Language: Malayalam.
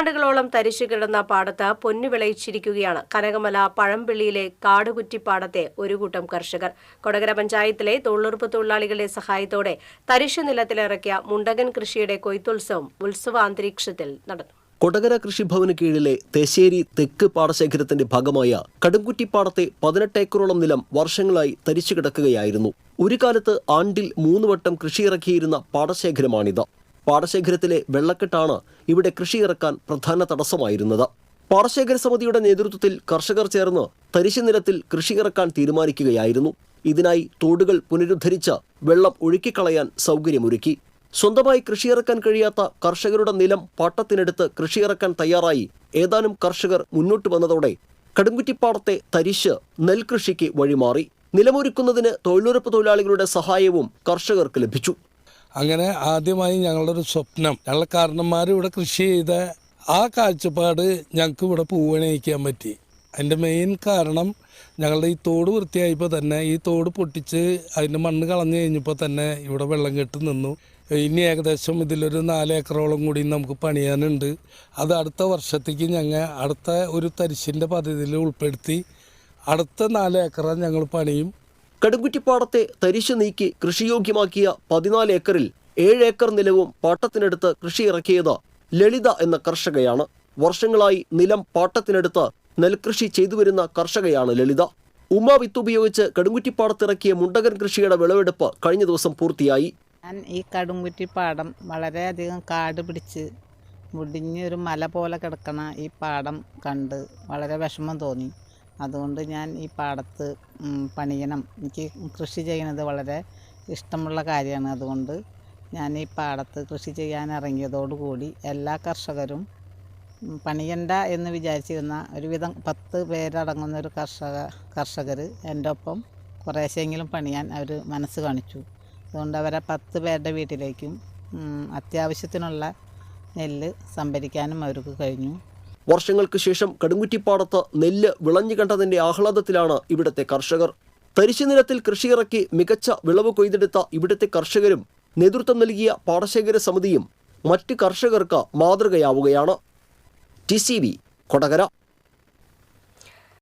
നൂറ്റാണ്ടുകളോളം തരിശു കിടന്ന പാടത്ത് പൊന്നു വിളയിച്ചിരിക്കുകയാണ്. കനകമല പഴംപിള്ളിയിലെ കാടുകുറ്റിപ്പാടത്തെ ഒരു കൂട്ടം കർഷകർ. കൊടകര പഞ്ചായത്തിലെ തൊഴിലുറപ്പ് തൊഴിലാളികളുടെ സഹായത്തോടെ തരിശു നിലത്തിലിറക്കിയ മുണ്ടകൻ കൃഷിയുടെ കൊയ്ത്തുത്സവം ഉത്സവാന്തരീക്ഷത്തിൽ നടന്നു. കൊടകര കൃഷിഭവന് കീഴിലെ തെശ്ശേരി തെക്ക് പാടശേഖരത്തിന്റെ ഭാഗമായ കടുംകുറ്റിപ്പാടത്തെ പതിനെട്ട് ഏക്കറോളം നിലം വർഷങ്ങളായി തരിച്ചു കിടക്കുകയായിരുന്നു. ഒരു കാലത്ത് ആണ്ടിൽ മൂന്ന് വട്ടം കൃഷിയിറക്കിയിരുന്ന പാടശേഖരമാണിത്. പാടശേഖരത്തിലെ വെള്ളക്കെട്ടാണ് ഇവിടെ കൃഷി ഇറക്കാൻ പ്രധാന തടസ്സമായിരുന്നത്. പാടശേഖര സമിതിയുടെ നേതൃത്വത്തിൽ കർഷകർ ചേർന്ന് തരിശു നിലത്തിൽ കൃഷിയിറക്കാൻ തീരുമാനിക്കുകയായിരുന്നു. ഇതിനായി തോടുകൾ പുനരുദ്ധരിച്ച് വെള്ളം ഒഴുക്കിക്കളയാൻ സൗകര്യമൊരുക്കി. സ്വന്തമായി കൃഷിയിറക്കാൻ കഴിയാത്ത കർഷകരുടെ നിലം പാട്ടത്തിനെടുത്ത് കൃഷിയിറക്കാൻ തയ്യാറായി ഏതാനും കർഷകർ മുന്നോട്ട് വന്നതോടെ കടുംകുറ്റിപ്പാടത്തെ തരിശ് നെൽകൃഷിക്ക് വഴിമാറി. നിലമൊരുക്കുന്നതിന് തൊഴിലുറപ്പ് തൊഴിലാളികളുടെ സഹായവും കർഷകർക്ക് ലഭിച്ചു. അങ്ങനെ ആദ്യമായി ഞങ്ങളുടെ ഒരു സ്വപ്നം ഞങ്ങളുടെ കാരണന്മാർ ഇവിടെ കൃഷി ചെയ്ത ആ കാഴ്ചപ്പാട് ഞങ്ങൾക്ക് ഇവിടെ പൂവണയിക്കാൻ പറ്റി. അതിന്റെ മെയിൻ കാരണം ഞങ്ങളുടെ ഈ തോട് വൃത്തിയായപ്പോൾ തന്നെ ഈ തോട് പൊട്ടിച്ച് അതിന്റെ മണ്ണ് കളഞ്ഞു കഴിഞ്ഞപ്പോൾ തന്നെ ഇവിടെ വെള്ളം കെട്ട് നിന്നു. ഇനി ഏകദേശം ഇതിലൊരു നാല് ഏക്കറോളം കൂടി നമുക്ക് പണിയാനുണ്ട്. അത് അടുത്ത വർഷത്തേക്ക് ഞങ്ങൾ അടുത്ത ഒരു തരിശിന്റെ പദ്ധതിയിൽ ഉൾപ്പെടുത്തി അടുത്ത നാല് ഏക്കറ ഞങ്ങൾ പണിയും. കടുംകുറ്റിപ്പാടത്തെ തരിശു നീക്കി കൃഷിയോഗ്യമാക്കിയ പതിനാല് ഏക്കറിൽ ഏഴ് ഏക്കർ നിലവും പാട്ടത്തിനെടുത്ത് കൃഷി ഇറക്കിയത് ലളിത എന്ന കർഷകയാണ്. വർഷങ്ങളായി നിലം പാട്ടത്തിനെടുത്ത് നെൽകൃഷി ചെയ്തു വരുന്ന കർഷകയാണ് ലളിത. ഉമ്മ വിത്ത് ഉപയോഗിച്ച് കടുംകുറ്റിപ്പാടത്തിറക്കിയ മുണ്ടകൻ കൃഷിയുടെ വിളവെടുപ്പ് കഴിഞ്ഞ ദിവസം പൂർത്തിയായി. ഞാൻ ഈ കടുംകുറ്റിപ്പാടം വളരെയധികം കാട് പിടിച്ച് മുടിഞ്ഞൊരു മല പോലെ കിടക്കണ ഈ പാടം കണ്ട് വളരെ വിഷമം തോന്നി. അതുകൊണ്ട് ഞാൻ ഈ പാടത്ത് പണിയണം. എനിക്ക് കൃഷി ചെയ്യുന്നത് വളരെ ഇഷ്ടമുള്ള കാര്യമാണ്. അതുകൊണ്ട് ഞാൻ ഈ പാടത്ത് കൃഷി ചെയ്യാൻ ഇറങ്ങിയതോടുകൂടി എല്ലാ കർഷകരും പണിയണ്ട എന്ന് വിചാരിച്ചിരുന്ന ഒരുവിധം പത്ത് പേരടങ്ങുന്ന ഒരു കർഷക കർഷകർ എന്റെ ഒപ്പം കുറേശ്ശെങ്കിലും പണിയാൻ അവർ മനസ്സ് കാണിച്ചു. അതുകൊണ്ട് അവരെ പത്ത് പേരുടെ വീട്ടിലേക്കും അത്യാവശ്യത്തിനുള്ള നെല്ല് സംഭരിക്കാനും അവർക്ക് കഴിഞ്ഞു. വർഷങ്ങൾക്ക് ശേഷം കടുംകുറ്റിപ്പാടത്ത് നെല്ല് വിളഞ്ഞു കണ്ടതിന്റെ ആഹ്ലാദത്തിലാണ് ഇവിടുത്തെ കർഷകർ. തരിശു നിലത്തിൽ കൃഷിയിറക്കി മികച്ച വിളവ് കൊയ്തെടുത്ത ഇവിടുത്തെ കർഷകരും നേതൃത്വം നൽകിയ പാടശേഖര സമിതിയും മറ്റ് കർഷകർക്ക് മാതൃകയാവുകയാണ്. T C V Kodakara.